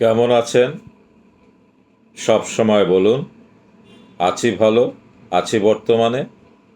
কেমন আছেন? সব সময় বলুন, আছি ভালো, আছি বর্তমানে,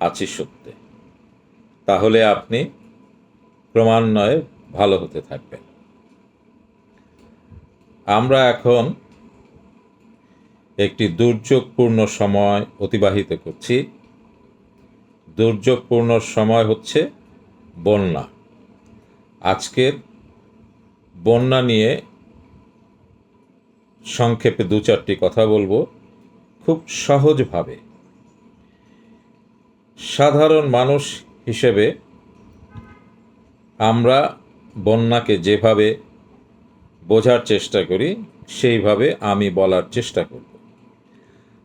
আছি সত্যে। তাহলে আপনি ক্রমান্বয়ে ভালো হতে থাকবেন। আমরা এখন একটি দুর্যোগপূর্ণ সময় অতিবাহিত করছি। দুর্যোগপূর্ণ সময় হচ্ছে বন্যা। আজকের বন্যা নিয়ে সংক্ষেপে দু চারটি কথা বলব খুব সহজভাবে। সাধারণ মানুষ হিসেবে আমরা বন্যাকে যেভাবে বোঝার চেষ্টা করি, সেইভাবে আমি বলার চেষ্টা করব।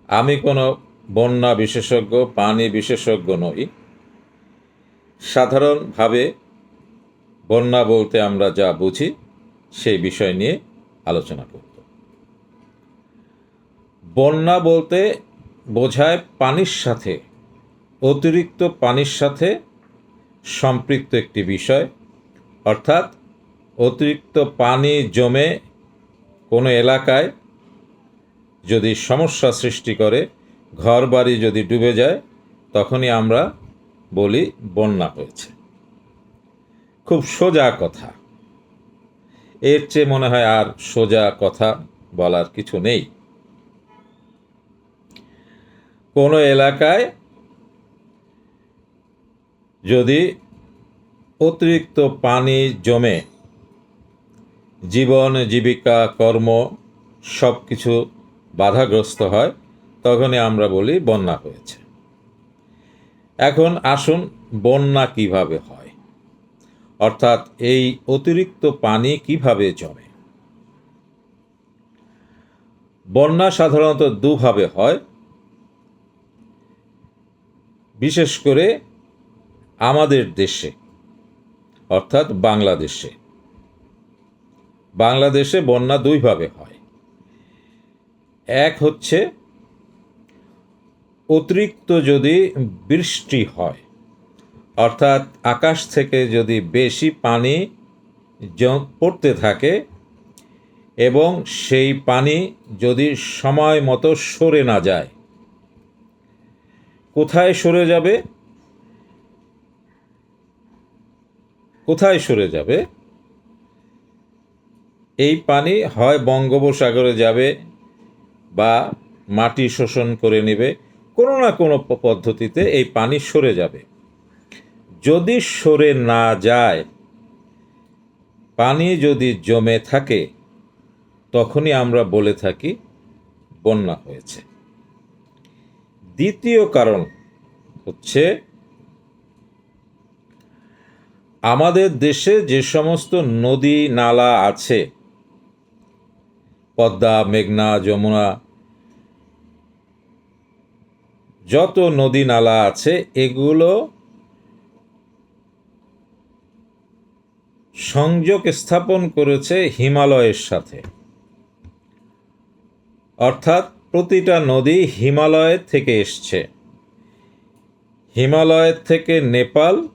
আমি কোনো বন্যা বিশেষজ্ঞ, পানি বিশেষজ্ঞ নই। সাধারণভাবে বন্যা বলতে আমরা যা বুঝি, সেই বিষয় নিয়ে আলোচনা করব। বন্যা বলতে বোঝায় পানির সাথে, অতিরিক্ত পানির সাথে সম্পৃক্ত একটি বিষয়। অর্থাৎ, অতিরিক্ত পানি জমে কোনো এলাকায় যদি সমস্যা সৃষ্টি করে ঘর বাড়ি যদি ডুবে যায়, তখনই আমরা বলি বন্যা হয়েছে। খুব সোজা কথা। এর চেয়ে মনে হয় আর সোজা কথা বলার কিছু নেই। কোনো এলাকায় যদি অতিরিক্ত পানি জমে, জীবন, জীবিকা, কর্ম সব কিছু বাধাগ্রস্ত হয়, তখনই আমরা বলি বন্যা হয়েছে। এখন আসুন বন্যা কীভাবে হয়? অর্থাৎ এই অতিরিক্ত পানি কীভাবে জমে? বন্যা সাধারণত দুভাবে হয়। বিশেষ করে আমাদের দেশে, অর্থাৎ বাংলাদেশে। বাংলাদেশে বন্যা দুইভাবে হয়। এক হচ্ছে, অতিরিক্ত যদি বৃষ্টি হয়, অর্থাৎ আকাশ থেকে যদি বেশি পানি পড়তে থাকে এবং সেই পানি যদি সময় মতো সরে না যায় কোথায় সরে যাবে? কোথায় সরে যাবে? এই পানি হয় বঙ্গোপসাগরে যাবে বা মাটি শোষণ করে নেবে। কোনো না কোনো পদ্ধতিতে এই পানি সরে যাবে। যদি সরে না যায়, পানি যদি জমে থাকে, তখনই আমরা বলে থাকি বন্যা হয়েছে। দ্বিতীয় কারণ হচ্ছে আমাদের দেশে যে সমস্ত নদী, নালা আছে, পদ্মা, মেঘনা, যমুনা, যত নদী, নালা আছে, এগুলো সংযোগ স্থাপন করেছে হিমালয়ের সাথে। অর্থাৎ প্রতিটা নদী হিমালয়ের থেকে এসছে। হিমালয়ের থেকে নেপাল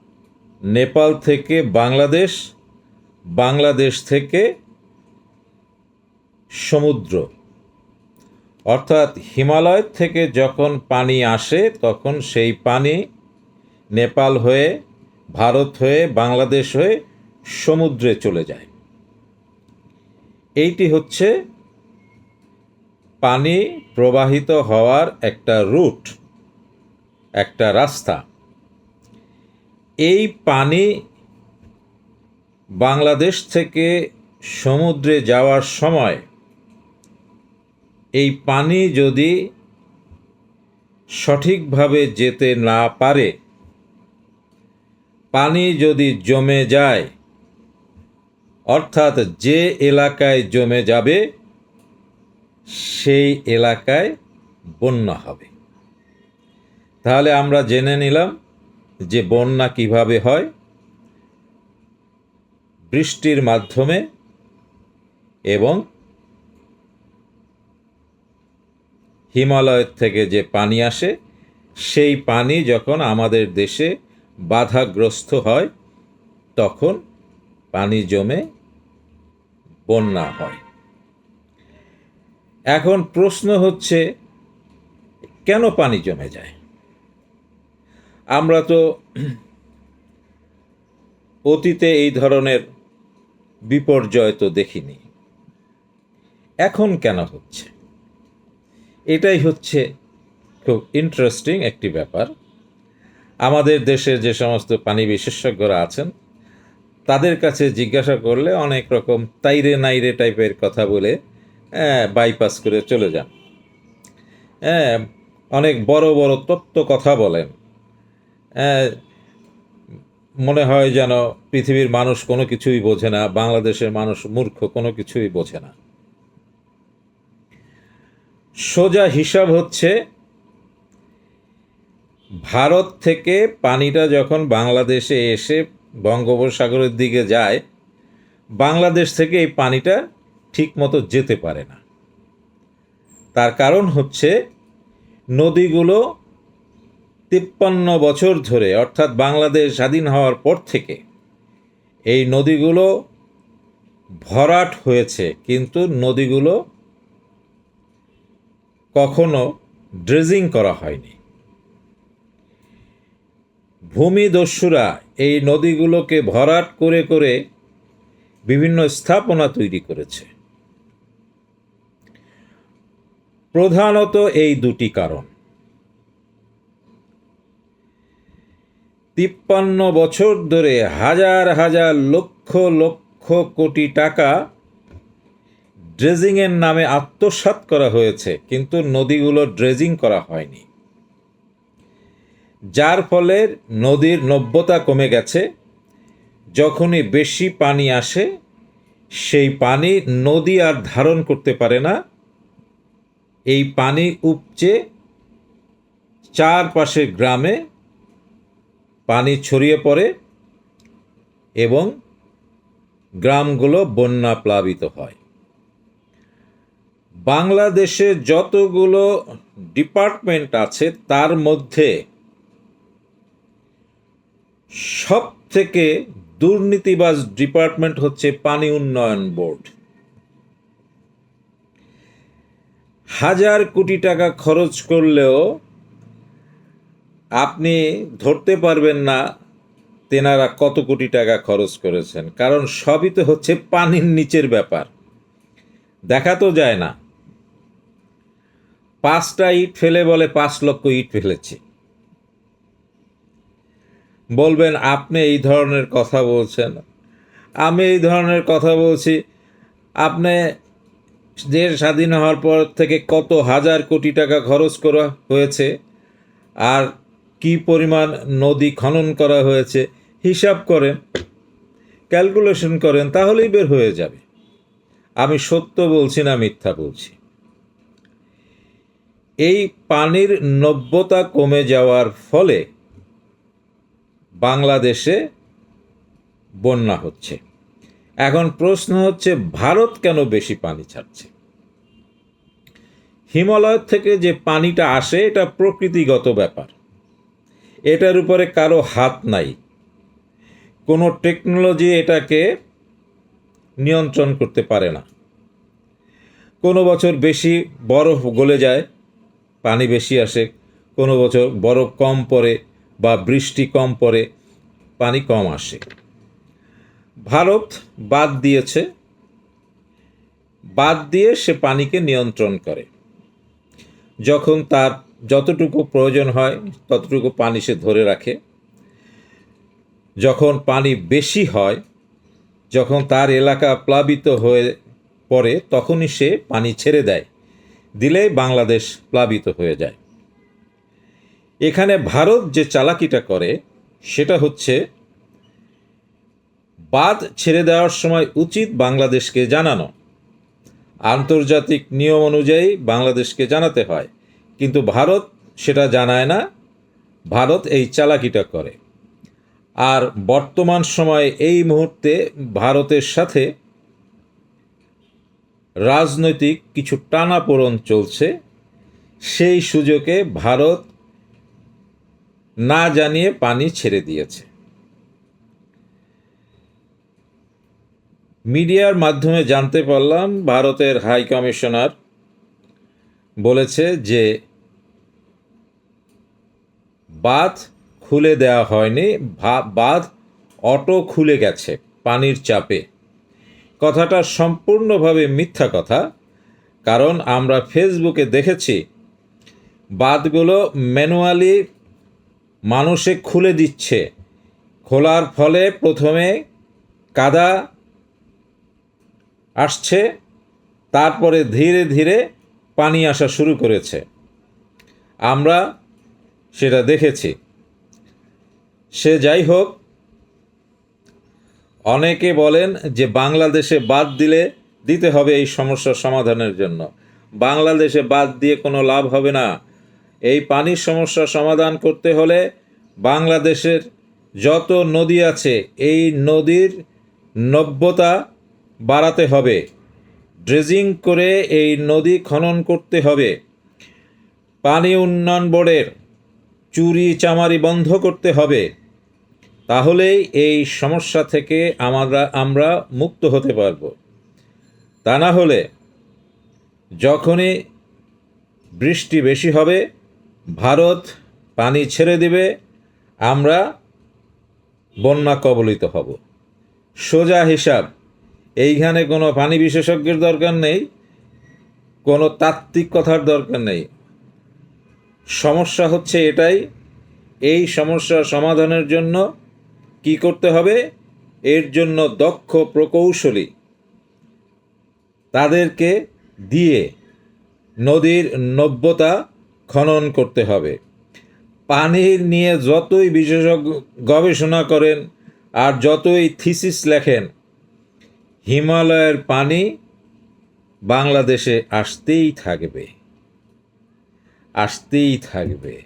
নেপাল থেকে বাংলাদেশ বাংলাদেশ থেকে সমুদ্র। অর্থাৎ হিমালয় থেকে যখন পানি আসে, তখন সেই পানি নেপাল হয়ে, ভারত হয়ে, বাংলাদেশ হয়ে সমুদ্রে চলে যায়। এইটি হচ্ছে পানি প্রবাহিত হওয়ার একটা রুট, একটা রাস্তা। এই পানি বাংলাদেশ থেকে সমুদ্রে যাওয়ার সময় এই পানি যদি সঠিকভাবে যেতে না পারে, পানি যদি জমে যায়, অর্থাৎ যে এলাকায় জমে যাবে সেই এলাকায় বন্যা হবে। তাহলে আমরা জেনে নিলাম যে বন্যা কীভাবে হয়। বৃষ্টির মাধ্যমে এবং হিমালয়ের থেকে যে পানি আসে, সেই পানি যখন আমাদের দেশে বাধাগ্রস্ত হয়, তখন পানি জমে বন্যা হয়। এখন প্রশ্ন হচ্ছে, কেন পানি জমে যায়? আমরা তো অতীতে এই ধরনের বিপর্যয় তো দেখিনি। এখন কেন হচ্ছে? এটাই হচ্ছে খুব ইন্টারেস্টিং একটি ব্যাপার। আমাদের দেশের যে সমস্ত পানি বিশেষজ্ঞরা আছেন, তাদের কাছে জিজ্ঞাসা করলে অনেক রকম তাইরে নাইরে টাইপের কথা বলে বাইপাস করে চলে যান। হ্যাঁ অনেক বড় বড় তত্ত্ব কথা বলেন। হ্যাঁ, মনে হয় যেন পৃথিবীর মানুষ কোনো কিছুই বোঝে না বাংলাদেশের মানুষ মূর্খ কোনো কিছুই বোঝে না। সোজা হিসাব হচ্ছে ভারত থেকে পানিটা যখন বাংলাদেশে এসে বঙ্গোপসাগরের দিকে যায় বাংলাদেশ থেকে এই পানিটা ঠিকমতো যেতে পারে না। তার কারণ হচ্ছে নদীগুলো তিপ্পান্ন বছর ধরে, অর্থাৎ বাংলাদেশ স্বাধীন হওয়ার পর থেকে, এই নদীগুলো ভরাট হয়েছে। কিন্তু নদীগুলো কখনো ড্রেজিং করা হয়নি। ভূমিদস্যুরা এই নদীগুলোকে ভরাট করে করে বিভিন্ন স্থাপনা তৈরি করেছে। প্রধানত এই দুটি কারণ। তিপ্পান্ন বছর ধরে হাজার হাজার লক্ষ লক্ষ কোটি টাকা ড্রেজিংয়ের নামে আত্মসাৎ করা হয়েছে, কিন্তু নদীগুলো ড্রেজিং করা হয়নি। যার ফলে নদীর নব্যতা কমে গেছে। যখনই বেশি পানি আসে, সেই পানি নদী আর ধারণ করতে পারে না এই পানি উপচে চারপাশের গ্রামে পানি ছড়িয়ে পড়ে এবং গ্রামগুলো বন্যা প্লাবিত হয়। বাংলাদেশে যতগুলো ডিপার্টমেন্ট আছে, তার মধ্যে সব থেকে দুর্নীতিবাজ ডিপার্টমেন্ট হচ্ছে পানি উন্নয়ন বোর্ড। হাজার কোটি টাকা খরচ করলেও আপনি ধরতে পারবেন না তেনারা কত কোটি টাকা খরচ করেছেন। কারণ সবই তো হচ্ছে পানির নিচের ব্যাপার। দেখা তো যায় না। পাঁচটা ইট ফেলে বলে পাঁচ লক্ষ ইট ফেলেছে। বলবেন, আপনি এই ধরনের কথা বলছেন। আমি এই ধরনের কথা বলছি। আপনি দেশ স্বাধীন হওয়ার পর থেকে কত হাজার কোটি টাকা খরচ করা হয়েছে? আর কি পরিমাণ নদী খনন করা হয়েছে? হিসাব করেন, ক্যালকুলেশন করেন, তাহলেই বের হয়ে যাবে। আমি সত্য বলছি না মিথ্যা বলছি। এই পানির নব্যতা কমে যাওয়ার ফলে বাংলাদেশে বন্যা হচ্ছে। এখন প্রশ্ন হচ্ছে, ভারত কেন বেশি পানি ছাড়ছে? হিমালয় থেকে যে পানিটা আসে, এটা প্রকৃতিগত ব্যাপার। এটার উপরে কারও হাত নাই। কোনো টেকনোলজি এটাকে নিয়ন্ত্রণ করতে পারে না। কোনো বছর বেশি বরফ গলে যায়, পানি বেশি আসে। কোনো বছর বরফ কম পড়ে বা বৃষ্টি কম পড়ে, পানি কম আসে। ভারত বাদ দিয়েছে। বাদ দিয়ে সে পানিকে নিয়ন্ত্রণ করে। যখন তার যতটুকু প্রয়োজন হয়, ততটুকু পানি সে ধরে রাখে। যখন পানি বেশি হয়, যখন তার এলাকা প্লাবিত হয়ে পড়ে, তখনই সে পানি ছেড়ে দেয়। দিলেই বাংলাদেশ প্লাবিত হয়ে যায়। এখানে ভারত যে চালাকিটা করে, সেটা হচ্ছে বাদ ছেড়ে দেওয়ার সময় উচিত বাংলাদেশকে জানানো। আন্তর্জাতিক নিয়ম অনুযায়ী বাংলাদেশকে জানাতে হয়। কিন্তু ভারত সেটা জানায় না। ভারত এই চালাকিটা করে। আর বর্তমান সময়ে এই মুহূর্তে ভারতের সাথে রাজনৈতিক কিছু টানাপোড়ন চলছে। সেই সুযোগে ভারত না জানিয়ে পানি ছেড়ে দিয়েছে। মিডিয়ার মাধ্যমে জানতে পারলাম, ভারতের হাই কমিশনার বলেছে যে বাঁধ খুলে দেওয়া হয়নি বাঁধ অটো খুলে গেছে পানির চাপে। কথাটা সম্পূর্ণভাবে মিথ্যা কথা, কারণ আমরা ফেসবুকে দেখেছি, বাঁধগুলো ম্যানুয়ালি মানুষে খুলে দিচ্ছে। খোলার ফলে প্রথমে কাদা আসছে, তারপরে ধীরে ধীরে পানি আসা শুরু করেছে। আমরা সেটা দেখেছি। সে যাই হোক, অনেকে বলেন যে বাংলাদেশে বাদ দিলে দিতে হবে এই সমস্যার সমাধানের জন্য। বাংলাদেশে বাদ দিয়ে কোনো লাভ হবে না। এই পানির সমস্যা সমাধান করতে হলে বাংলাদেশের যত নদী আছে, এই নদীর নব্যতা বাড়াতে হবে। ড্রেজিং করে এই নদী খনন করতে হবে। পানি উন্নয়ন বোর্ডের চুরি চামারি বন্ধ করতে হবে। তাহলেই এই সমস্যা থেকে আমরা আমরা মুক্ত হতে পারব। তা না হলে যখনই বৃষ্টি বেশি হবে, ভারত পানি ছেড়ে দিবে, আমরা বন্যা কবলিত হব। সোজা হিসাব। এইখানে কোনো পানি বিশেষজ্ঞের দরকার নেই, কোনো তাত্ত্বিক কথার দরকার নেই। সমস্যা হচ্ছে এটাই, এই সমস্যার সমাধানের জন্য কি করতে হবে? এর জন্য দক্ষ প্রকৌশলী তাদেরকে দিয়ে নদীর নব্যতা খনন করতে হবে। পানির নিয়ে যতই বিশেষজ্ঞ গবেষণা করেন আর যতই থিসিস লেখেন হিমালয়ের পানি বাংলাদেশে আসতেই থাকবে আসতেই থাকবে।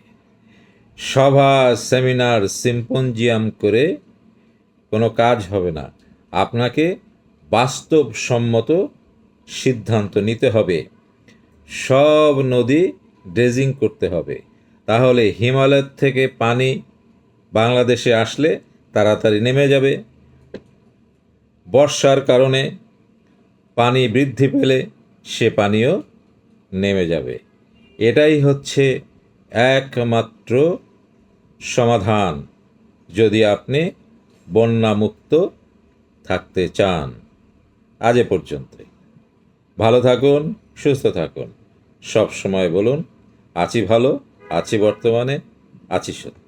সভা, সেমিনার সিম্পোজিয়াম করে কোনো কাজ হবে না। আপনাকে বাস্তবসম্মত সিদ্ধান্ত নিতে হবে। সব নদী ড্রেজিং করতে হবে। তাহলে হিমালয়ের থেকে পানি বাংলাদেশে আসলে তাড়াতাড়ি নেমে যাবে। বর্ষার কারণে পানি বৃদ্ধি পেলে সে পানিও নেমে যাবে। এটাই হচ্ছে একমাত্র সমাধান যদি আপনি বন্যামুক্ত থাকতে চান। আজ এ পর্যন্তই। ভালো থাকুন, সুস্থ থাকুন। সব সময় বলুন, আছি ভালো, আছি বর্তমানে, আছি সত্য।